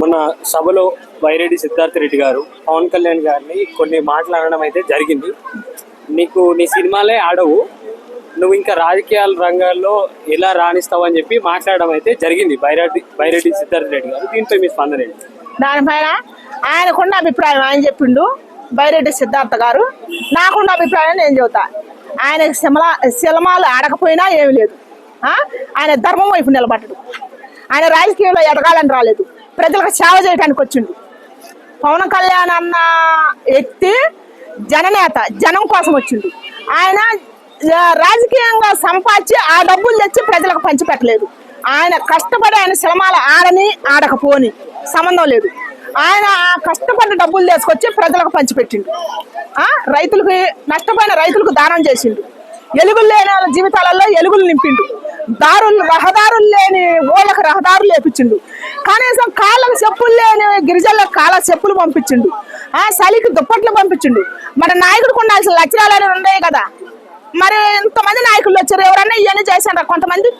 మొన్న సభలో వైరెడ్డి సిద్ధార్థ రెడ్డి గారు పవన్ కళ్యాణ్ గారిని కొన్ని మాట్లాడడం అయితే జరిగింది. నీకు నీ సినిమాలే ఆడవు. నువ్వు ఇంకా రాజకీయాల రంగాల్లో ఎలా రాణిస్తావు అని చెప్పి మాట్లాడడం అయితే జరిగింది బైరెడ్డి బైరెడ్డి సిద్ధార్థ రెడ్డి గారు. దీనిపై మీ స్పందన ఏంటి? దానిపైన ఆయనకున్న అభిప్రాయం ఆయన చెప్పిండు బైరెడ్డి సిద్ధార్థ గారు. నాకున్న అభిప్రాయం నేను చెబుతా. ఆయన సిమల సినిమాలు ఆడకపోయినా ఏమి లేదు. ఆ? ఆయన ధర్మం వైపు నిలబడ్డాడు. ఆయన రాజకీయంలో ఎదగాలని రాలేదు. ప్రజలకు సేవ చేయడానికి వచ్చిండు. పవన్ కళ్యాణ్ అన్న వ్యక్తి జననేత జనం కోసం వచ్చిండు. ఆయన రాజకీయంగా సంపాదించి ఆ డబ్బులు తెచ్చి ప్రజలకు పంచిపెట్టలేదు. ఆయన కష్టపడి ఆయన సినిమాలు ఆడని ఆడకపోని సంబంధం లేదు. ఆయన ఆ కష్టపడిన డబ్బులు తీసుకొచ్చి ప్రజలకు పంచిపెట్టిండు. రైతులకు నష్టపోయిన రైతులకు దానం చేసిండు. ఎలుగులు లేని వాళ్ళ జీవితాలలో ఎలుగులు నింపిండు. దారులు రహదారులు లేని ఓళ్ళకి రహదారులు లేపించిండు. కనీసం కాళ్ళకు చెప్పులు లేని గిరిజనులకు కాళ్ళ చెప్పులు పంపించిండు. ఆ చలికి దుప్పట్లు పంపించిండు. మరి నాయకుడికి ఉండాల్సిన లక్షణాలు అనేవి ఉన్నాయి కదా. మరి ఇంతమంది నాయకులు వచ్చారు. ఎవరన్నా ఇవన్నీ చేశారా? కొంతమంది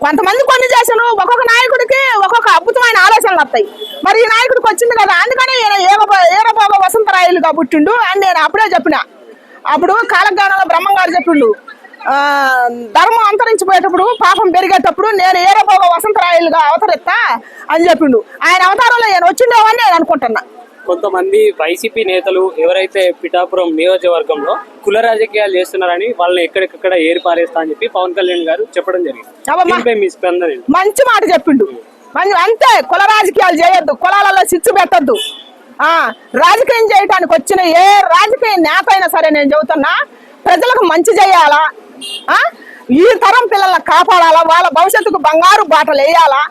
కొంతమంది కొన్ని చేశాను ఒక్కొక్క నాయకుడికి ఒక్కొక్క అద్భుతమైన ఆలోచనలు వస్తాయి. మరి ఈ నాయకుడికి వచ్చింది కదా. అందుకని ఈయన ఏరబో- వసంతరాయలుగా పుట్టిండు. అని నేను అప్పుడే చెప్పిన. అప్పుడు కాలజ్ఞానంలో బ్రహ్మంగారు చెప్పిండు. ధర్మం అంతరించిపోయేటప్పుడు పాపం పెరిగేటప్పుడు నేను ఏరబోగ వసంతరాయలుగా అవతరిస్తా అని చెప్పిండు. ఆయన అవతారంలో నేను వచ్చిండేవని నేను అనుకుంటున్నా. కొంతమంది వైసీపీ నేతలు ఎవరైతే పిఠాపురం నియోజకవర్గంలో కుల రాజకీయాలు చేస్తున్నారని వాళ్ళని ఎక్కడికక్కడ ఏరిపారేస్తా అని చెప్పి పవన్ కళ్యాణ్ గారు చెప్పడం జరిగింది? మంచి మాట చెప్పిండు. అంతే కుల రాజకీయాలు చేయొద్దు కులాలలో చిచ్చు పెట్టద్దు. ఆ రాజకీయం చేయటానికి వచ్చిన ఏ రాజకీయ నేత అయినా సరే నేను చెబుతున్నా ప్రజలకు మంచి చేయాలా? ఈ తరం పిల్లల్ని కాపాడాలా? వాళ్ళ భవిష్యత్తుకు బంగారు బాటలు వేయాలా?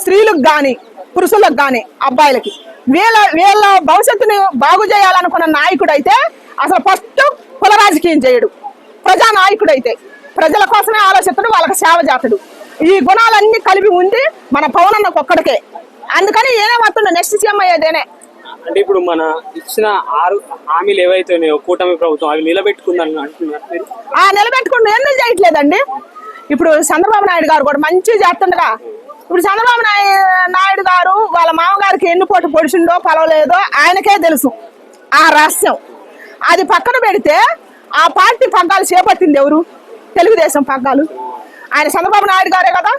స్త్రీలకు కానీ పురుషులకు కానీ అబ్బాయిలకి. వీళ్ళ వీళ్ళ భవిష్యత్తుని బాగు చేయాలనుకున్న నాయకుడు అయితే అసలు ఫస్ట్ కుల రాజకీయం చేయడు. ప్రజా నాయకుడు అయితే ప్రజల కోసమే ఆలోచిస్తాడు వాళ్ళకి సేవ చేస్తాడు. ఈ గుణాలన్నీ కలిపి ఉండి మన పవన్ అన్నకు ఒక్కడికే. అందుకని ఏనేమవుతుండే నెక్స్ట్ సీఎం అయ్యేదేనే. అంటే ఇప్పుడు మన ఇచ్చిన ఆరు హామీలు ఏవైతే ఉన్నాయో కూటమి ప్రభుత్వం అవి నిలబెట్టుకుందని అంటున్నారు. ఆ నిలబెట్టుకుంటూ ఎందుకు చేయట్లేదండి? ఇప్పుడు చంద్రబాబు నాయుడు గారు కూడా మంచిగా చేస్తుండగా ఇప్పుడు చంద్రబాబు నాయుడు నాయుడు గారు వాళ్ళ మామగారికి ఎన్ని పోటు పొడిచిండో పలవలేదో ఆయనకే తెలుసు ఆ రహస్యం. అది పక్కన పెడితే ఆ పార్టీ పగ్గాలు చేపట్టింది ఎవరు? తెలుగుదేశం పగ్గాలు. ఆయన చంద్రబాబు నాయుడు గారే కదా?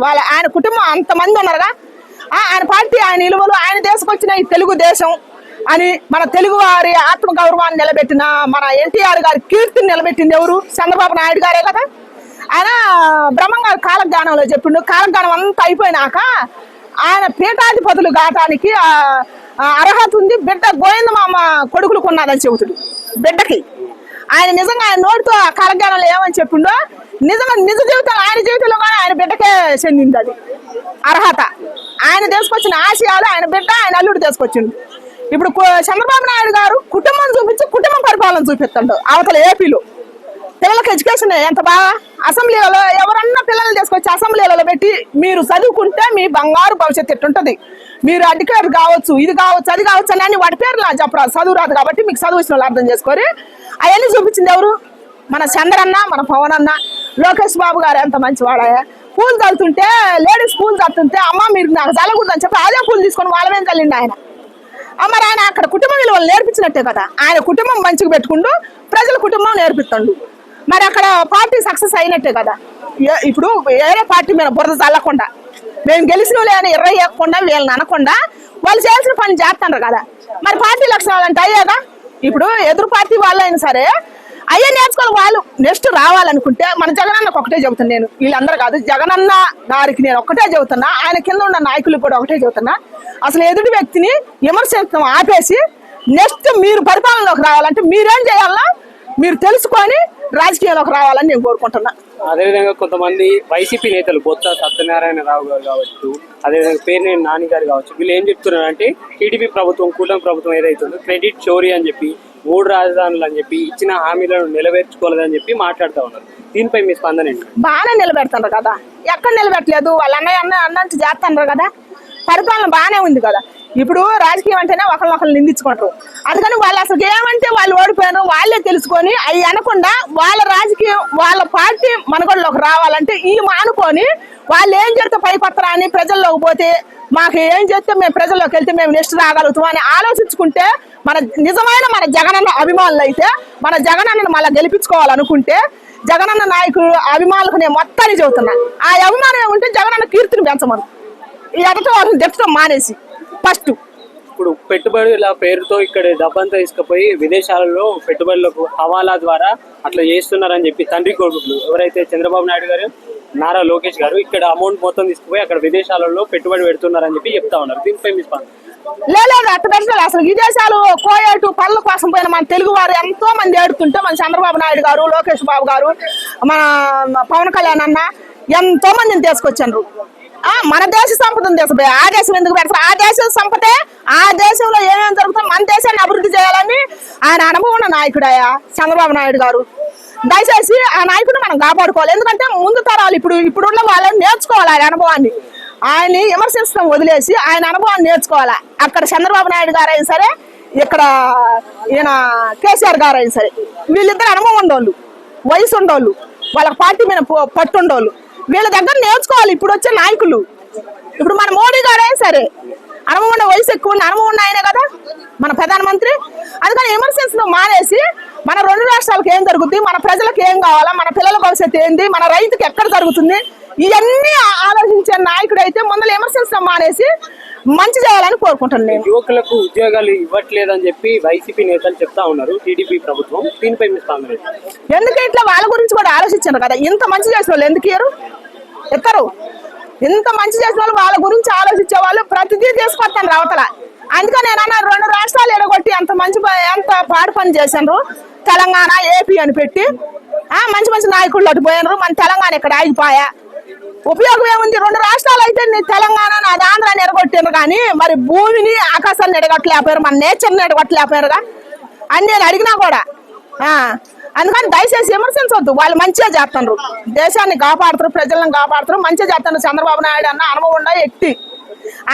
వాళ్ళ ఆయన కుటుంబం అంతమంది ఉన్నారుగా ఆయన పార్టీ ఆయన విలువలు ఆయన దేశం ఈ తెలుగుదేశం అని మన తెలుగు వారి ఆత్మ గౌరవాన్ని నిలబెట్టిన మన ఎన్టీఆర్ గారి కీర్తిని నిలబెట్టింది ఎవరు? చంద్రబాబు నాయుడు గారే కదా? ఆయన బ్రహ్మంగారు కాలజ్ఞానంలో చెప్పిండు. కాలజ్ఞానం అంతా అయిపోయినాక ఆయన పీఠాధిపతులు గాటానికి అర్హత ఉంది. బిడ్డ గోవిందమామ కొడుకులు కొన్నాదని చెబుతుడు. బిడ్డకి. ఆయన నిజంగా ఆయన నోటితో కాలజ్ఞానంలో ఏమని చెప్పిండో నిజంగా నిజ జీవితంలో ఆయన జీవితంలో కానీ ఆయన బిడ్డకే చెందింది అది. అర్హత. ఆయన తీసుకొచ్చిన ఆశయాలు ఆయన బిడ్డ ఆయన అల్లుడు తీసుకొచ్చిండు. ఇప్పుడు చంద్రబాబు నాయుడు గారు కుటుంబం చూపించి కుటుంబం పరిపాలన చూపిస్తాడు. అవతల ఏపీలో. పిల్లలకి ఎడ్యుకేషన్ ఎంత బాగా అసెంబ్లీలలో ఎవరన్నా పిల్లల్ని తీసుకొచ్చి అసెంబ్లీలలో పెట్టి మీరు చదువుకుంటే మీ బంగారు భవిష్యత్తు ఎట్టుంటుంది మీరు అధికారి కావచ్చు ఇది కావచ్చు అది కావచ్చు అని వాటి పేర్లు నాకు చెప్పరాదు చదువు రాదు కాబట్టి మీకు చదువు ఇచ్చిన వాళ్ళు అర్థం చేసుకోరి అవన్నీ చూపించింది ఎవరు? మన చంద్రన్న మన పవన్ అన్న లోకేష్ బాబు గారు ఎంత మంచివాడాయా? పూలు చల్లుతుంటే లేడీస్ పూలు చల్లుతుంటే అమ్మ మీరు నాకు చల్లకూడదని చెప్పి అదే పూలు తీసుకొని వాళ్ళ మీద చల్లిండు ఆయన. అమ్మ మరి ఆయన అక్కడ కుటుంబ విలువలు నేర్పించినట్టే కదా. ఆయన కుటుంబం మంచిగా పెట్టుకుంటూ ప్రజల కుటుంబం నేర్పిస్తుండు. మరి అక్కడ పార్టీ సక్సెస్ అయినట్టే కదా. ఇప్పుడు వేరే పార్టీ మీద బురద చల్లకుండా మేము గెలిచిన లేని ఇరవై ఇవ్వకుండా వీళ్ళని అనకుండా వాళ్ళు చేయాల్సిన పని చేస్తున్నారు కదా. మరి పార్టీ లక్షణాలు అంటే అయ్యేదా? ఇప్పుడు ఎదురు పార్టీ వాళ్ళు అయినా సరే అయ్యే నేర్చుకోవాలి వాళ్ళు. నెక్స్ట్ రావాలనుకుంటే మన జగనన్నకు ఒకటే చెబుతాను నేను. వీళ్ళందరూ కాదు జగనన్న గారికి నేను ఒకటే చెబుతున్నా. ఆయన కింద ఉన్న నాయకులు కూడా ఒకటే చెబుతున్నా. అసలు ఎదుటి వ్యక్తిని విమర్శించడం ఆపేసి నెక్స్ట్ మీరు పరిపాలనలోకి రావాలంటే మీరేం చేయాలన్నా మీరు తెలుసుకొని రాజకీయాల్లోకి రావాలని నేను కోరుకుంటున్నా. అదేవిధంగా కొంతమంది వైసీపీ నేతలు బొత్స సత్యనారాయణ రావు గారు కావచ్చు అదేవిధంగా పేరునేని నాని గారు కావచ్చు వీళ్ళు ఏం చెప్తున్నారంటే టీడీపీ ప్రభుత్వం కూటమి ప్రభుత్వం ఏదైతే ఉందో క్రెడిట్ చోరీ అని చెప్పి మూడు రాజధానులు అని చెప్పి ఇచ్చిన హామీలను నెరవేర్చుకోలేదని చెప్పి మాట్లాడుతూ ఉన్నారు. దీనిపై మీ స్పందన ఏంటి? బాగానే నిలబెడుతున్నారు కదా. ఎక్కడ నిలబెట్టలేదు? వాళ్ళ అన్నయ్య అన్న అన్నంత చేస్తున్నారు కదా. పరిపాలన బాగానే ఉంది కదా. ఇప్పుడు రాజకీయం అంటేనే ఒకరినొకరు నిందించుకుంటారు. అందుకని వాళ్ళు అసలు ఏమంటే వాళ్ళు ఓడిపోయారు వాళ్ళే తెలుసుకొని అవి అనకుండా వాళ్ళ రాజకీయం వాళ్ళ పార్టీ మనగడలోకి రావాలంటే ఈ మానుకొని వాళ్ళు ఏం చేస్తే పైపత్రా అని ప్రజల్లోకి పోతే మాకు ఏం చేస్తే మేము ప్రజల్లోకి వెళ్తే మేము నెక్స్ట్ రాగలుగుతాం అని ఆలోచించుకుంటే మన నిజమైన మన జగనన్న అభిమానులు అయితే మన జగనన్నను మళ్ళీ గెలిపించుకోవాలనుకుంటే జగనన్న నాయకుడు అభిమానులకు నేను మొత్తాన్ని చెబుతున్నా. ఆ అభిమానం ఏముంటే జగనన్న కీర్తిని పెంచమను. ఈ ఎదట వాళ్ళని తిట్టడం మానేసి. ఫస్ట్. ఇప్పుడు పెట్టుబడుల పేరుతో ఇక్కడ డబ్బంతా తీసుకుపోయి విదేశాలలో పెట్టుబడులకు హవాలా ద్వారా అట్లా చేస్తున్నారని చెప్పి తండ్రి కొడుకులు ఎవరైతే చంద్రబాబు నాయుడు గారు నారా లోకేష్ గారు ఇక్కడ అమౌంట్ మొత్తం తీసుకుపోయి అక్కడ విదేశాలలో పెట్టుబడి పెడుతున్నారని చెప్పి చెప్తా ఉన్నారు. దీనిపై మీ స్పందన? లేదు అట్ట పెట్టలేదు అసలు విదేశాలు కోయేటు పనుల కోసం పోయిన మన తెలుగు వారు ఎంతో మంది ఏడుతుంటే మన చంద్రబాబు నాయుడు గారు లోకేష్ బాబు గారు మన పవన్ కళ్యాణ్ అన్న ఎంతో మందిని తీసుకొచ్చారు. మన దేశ సంపద ఉంది అసలు. ఆ దేశం ఎందుకు పెడతారు? ఆ దేశ సంపదే ఆ దేశంలో ఏమేమి జరుగుతుందో మన దేశాన్ని అభివృద్ధి చేయాలని ఆయన అనుభవం ఉన్న నాయకుడయ్యా చంద్రబాబు నాయుడు గారు. దయచేసి ఆ నాయకుడిని మనం కాపాడుకోవాలి. ఎందుకంటే ముందు తరాలు ఇప్పుడు ఇప్పుడున్న వాళ్ళని నేర్చుకోవాలి ఆయన అనుభవాన్ని. ఆయన్ని విమర్శించడం వదిలేసి ఆయన అనుభవాన్ని నేర్చుకోవాలి. అక్కడ చంద్రబాబు నాయుడు గారు అయినా సరే ఇక్కడ ఈయన కేసీఆర్ గారు అయినా సరే వీళ్ళిద్దరు అనుభవం ఉండోళ్ళు వయసు ఉండోళ్ళు వాళ్ళ పార్టీ మీద పట్టుండోళ్ళు పట్టు ఉండోళ్ళు వీళ్ళ దగ్గర నేర్చుకోవాలి. ఇప్పుడు వచ్చే నాయకులు. ఇప్పుడు మన మోడీ గారే సరే. అనుభవం ఉన్న వయసు ఎక్కువ ఉన్న అనుభవం ఉన్నాయనే కదా? మన ప్రధానమంత్రి. అందుకని ఎమర్జెన్సీలో మానేసి మన రెండు రాష్ట్రాలకు ఏం జరుగుతుంది మన ప్రజలకు ఏం కావాలా? మన పిల్లల భవిష్యత్తు ఏంది? మన రైతుకి ఎక్కడ జరుగుతుంది? ఇవన్నీ ఆలోచించే నాయకుడు అయితే ముందర విమర్శించడం మానేసి మంచి చేయాలని కోరుకుంటాను నేను. యువకులకు ఉద్యోగాలు ఇవ్వట్లేదని చెప్పి వైసీపీ నేతలు చెప్తా ఉన్నారు టీడీపీ ప్రభుత్వం. దీనిపై మీ స్పందన? ఎందుకు ఇట్లా వాళ్ళ గురించి కూడా ఆలోచించారు కదా? ఇంత మంచి చేసిన వాళ్ళు ఎందుకు ఇయ్యరు? ఎత్తరు ఇంత మంచి చేసిన వాళ్ళు వాళ్ళ గురించి ఆలోచించే వాళ్ళు ప్రతిదీ తీసుకొస్తాను రావతల. అందుకని నేను అన్నా రెండు రాష్ట్రాలు ఎడగొట్టి ఎంత మంచి ఎంత పాడు పని చేశారు తెలంగాణ ఏపీ అని పెట్టి ఆ మంచి మంచి నాయకుళ్ళు అటు పోయినారు. మన తెలంగాణ ఇక్కడ ఆగిపోయా. ఉపయోగం ఏముంది? రెండు రాష్ట్రాలు అయితే తెలంగాణ అది ఆంధ్రాని ఎడగొట్టారు కానీ మరి భూమిని ఆకాశాన్ని ఎడగొట్టలేకపోయారు మన నేచర్ని ఎడగొట్టలేకపోయారుగా అని నేను అడిగినా కూడా. అందుకని దయచేసి విమర్శించవద్దు వాళ్ళు మంచిగా చేస్తున్నారు దేశాన్ని కాపాడుతారు ప్రజలను కాపాడుతారు మంచిగా చేస్తున్నారు చంద్రబాబు నాయుడు అన్న అనుభవం ఉండ ఎట్టి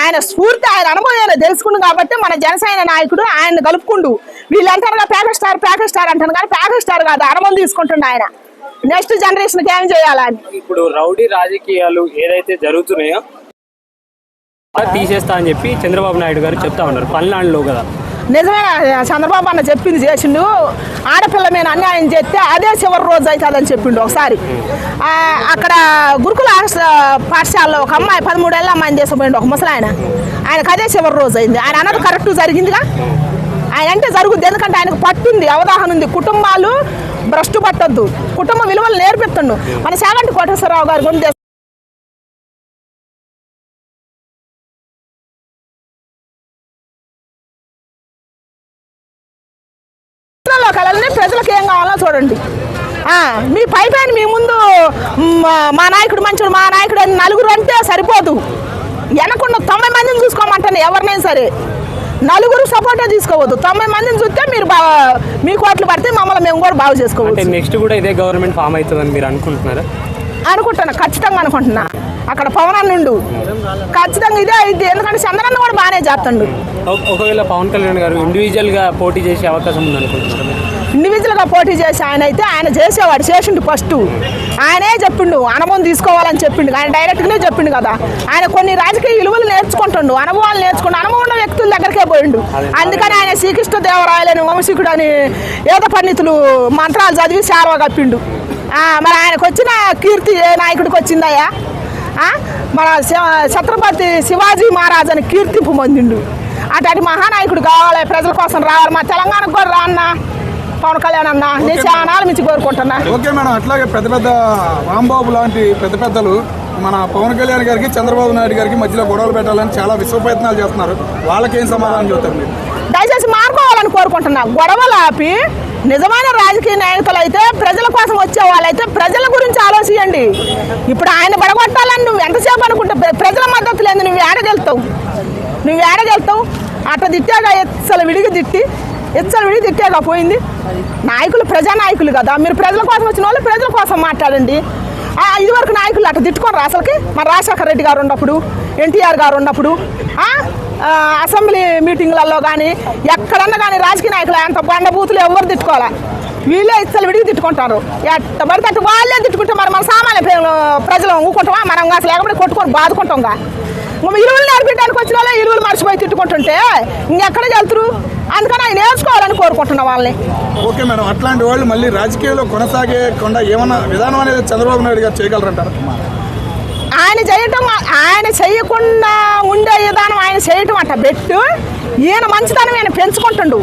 ఆయన స్ఫూర్తి ఆయన అనుభవం ఏదో తెలుసుకుండు కాబట్టి మన జనసేన నాయకుడు ఆయన కలుపుకుండు. వీళ్ళంటారు ప్యాకెట్ స్టార్ ప్యాకెట్ స్టార్ అంటారు కానీ ప్యాకెట్ స్టార్ కాదు అనుభవం తీసుకుంటుండు ఆయన. నెక్స్ట్ జనరేషన్కి ఏం చేయాలని? ఇప్పుడు రౌడీ రాజకీయాలు ఏదైతే జరుగుతున్నాయో తీసేస్తా అని చెప్పి చంద్రబాబు నాయుడు గారు చెప్తా ఉన్నారు పల్నాడులో కదా. నిజమేనా చంద్రబాబు అన్న చెప్పింది చేసిండు. ఆడపిల్ల మీద అన్యాయం చేస్తే అదే చివరి రోజు అవుతుందని చెప్పిండు ఒకసారి. అక్కడ గురుకుల పాఠశాలలో ఒక అమ్మాయి పదమూడేళ్ళ అమ్మాయిని చేసిపోయిండు ఒక ముసలాయన. ఆయనకు అదే చివరి రోజు అయింది. ఆయన అన్నది కరెక్ట్ జరిగిందిగా? ఆయన అంటే జరుగుద్ది. ఎందుకంటే ఆయనకు పట్టుంది అవగాహన ఉంది. కుటుంబాలు భ్రష్టు పట్టద్దు. కుటుంబ విలువలు నేర్పిస్తుండు. మన శాగంటి కోటేశ్వరరావు గారి గురించి ప్రజల్లో ప్రజలకు ఏం కావాలో చూడండి. ఆ, మీ పై పైన మీ ముందు మా నాయకుడు మంచుడు మా నాయకుడు అని నలుగురు అంటే సరిపోదు. వెనకుండా తొంభై మందిని చూసుకోమంటాను ఎవరినైనా సరే. నలుగురు సపోర్టే తీసుకోవద్దు. తొంభై మందిని చూస్తే మీరు బా మీకు అట్లు పడితే మమ్మల్ని మేము కూడా బాగు చేసుకోవచ్చు. నెక్స్ట్ కూడా ఇదే గవర్నమెంట్ ఫామ్ అవుతుందని మీరు అనుకుంటున్నారా? అనుకుంటున్నా ఖచ్చితంగా అనుకుంటున్నా. అక్కడ పవన్ నుండు ఖచ్చితంగా ఇదే అయింది ఎందుకంటే చంద్రన్న కూడా బాగానే చేస్తుండు. ఒక- ఒకవేళ పవన్ కళ్యాణ్ గారు ఇండివిజువల్గా పోటీ చేసే అవకాశం ఉంది ఇండివిజువల్గా పోటీ చేసి ఆయన అయితే ఆయన చేసేవాడు చేసిండు ఫస్ట్ ఆయనే చెప్పిండు అనుభవం తీసుకోవాలని చెప్పిండు. ఆయన డైరెక్ట్ గానే చెప్పిండు కదా. ఆయన కొన్ని రాజకీయ విలువలు నేర్చుకుంటుండు అనుభవాలు నేర్చుకుంటూ అనుభవం ఉన్న వ్యక్తుల దగ్గరికే పోయిండు. అందుకని ఆయన శ్రీకృష్ణ దేవరాయలని వంశీకుడు అని వేద పండితులు మంత్రాలు చదివి శారవ కప్పిండు. మరి ఆయనకు వచ్చిన కీర్తి ఏ నాయకుడికి వచ్చిందయ్యా? మన ఛత్రపతి శివాజీ మహారాజ్ అని కీర్తింపు పొందిండు. అటు మహానాయకుడు కావాలి ప్రజల కోసం రావాలి మా తెలంగాణకు కూడా రా అన్న. పవన్ కళ్యాణ్ అన్న నేను చాలా మించి కోరుకుంటున్నా. Okay madam. అట్లాగే పెద్ద పెద్ద రాంబాబు లాంటి పెద్ద పెద్దలు మన పవన్ కళ్యాణ్ గారికి చంద్రబాబు నాయుడు గారికి మధ్యలో గొడవలు పెట్టాలని చాలా విశ్వ ప్రయత్నాలు చేస్తున్నారు. వాళ్ళకేం సమాధానం చెప్తారు మీరు? దయచేసి మారుకోవాలని కోరుకుంటున్నా. గొడవలు ఆపి నిజమైన రాజకీయ నాయకులు అయితే ప్రజల కోసం వచ్చే వాళ్ళైతే ప్రజల గురించి ఆలోచించండి. ఇప్పుడు ఆయన పడగొట్టాలని నువ్వు ఎంతసేపు అనుకుంటే ప్రజల మద్దతు లేదు నువ్వు ఏడగెళ్తావు నువ్వు ఏడగెళ్తావు అట్లా తిట్టాగా ఎచ్చలు విడిగి తిట్టి ఎచ్చలు విడిగి తిట్టాగా పోయింది. నాయకులు ప్రజా నాయకులు కదా. మీరు ప్రజల కోసం వచ్చిన వాళ్ళు ప్రజల కోసం మాట్లాడండి. ఇదివరకు నాయకులు అట్లా తిట్టుకోరు అసలుకి. మన రాజశేఖర రెడ్డి గారు ఉన్నప్పుడు ఎన్టీఆర్ గారు ఉన్నప్పుడు అసెంబ్లీ మీటింగ్లలో కానీ ఎక్కడన్నా కానీ రాజకీయ నాయకులు అంత బండ బూతులు ఎవరు తిట్టుకోవాలా? వీళ్ళే ఇచ్చలు విడిగి తిట్టుకుంటారు. ఎట్ట పడితే అట్ట వాళ్ళే తిట్టుకుంటే మరి మన సామాన్య ప్రజలు- ప్రజలు ఊకుంటామా? మనం అసలు లేకపోతే కొట్టుకొని బాదుకుంటాంగా. ఇరువులు నేర్పించడానికి వచ్చిన వాళ్ళే ఇరువులు మర్చిపోయి తిట్టుకుంటుంటే ఇంకెక్కడ వెళ్తురు? అందుకని ఆయన నేర్చుకోవాలని కోరుకుంటున్నా వాళ్ళని. ఓకే మేడం అట్లాంటి వాళ్ళు మళ్ళీ రాజకీయాల్లో కొనసాగేకుండా ఏమన్నా విధానం అనేది చంద్రబాబు నాయుడు గారు చేయగలరంటారు? ఆయన చేయటం ఆయన చేయకుండా ఉండే విధానం ఆయన చేయటం అట్ట పెట్టు ఈయన మంచితనం ఈయన పెంచుకుంటుండు.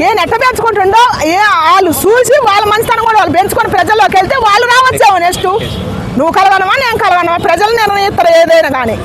ఈయన ఎట్ట పెంచుకుంటుండో ఏ వాళ్ళు చూసి వాళ్ళ మంచితనం కూడా వాళ్ళు పెంచుకొని ప్రజల్లోకి వెళ్తే వాళ్ళు రావచ్చేమో నెక్స్ట్. నువ్వు కలగనమా నేను కలగనమా ప్రజలు నిర్ణయిస్తారు ఏదైనా కానీ.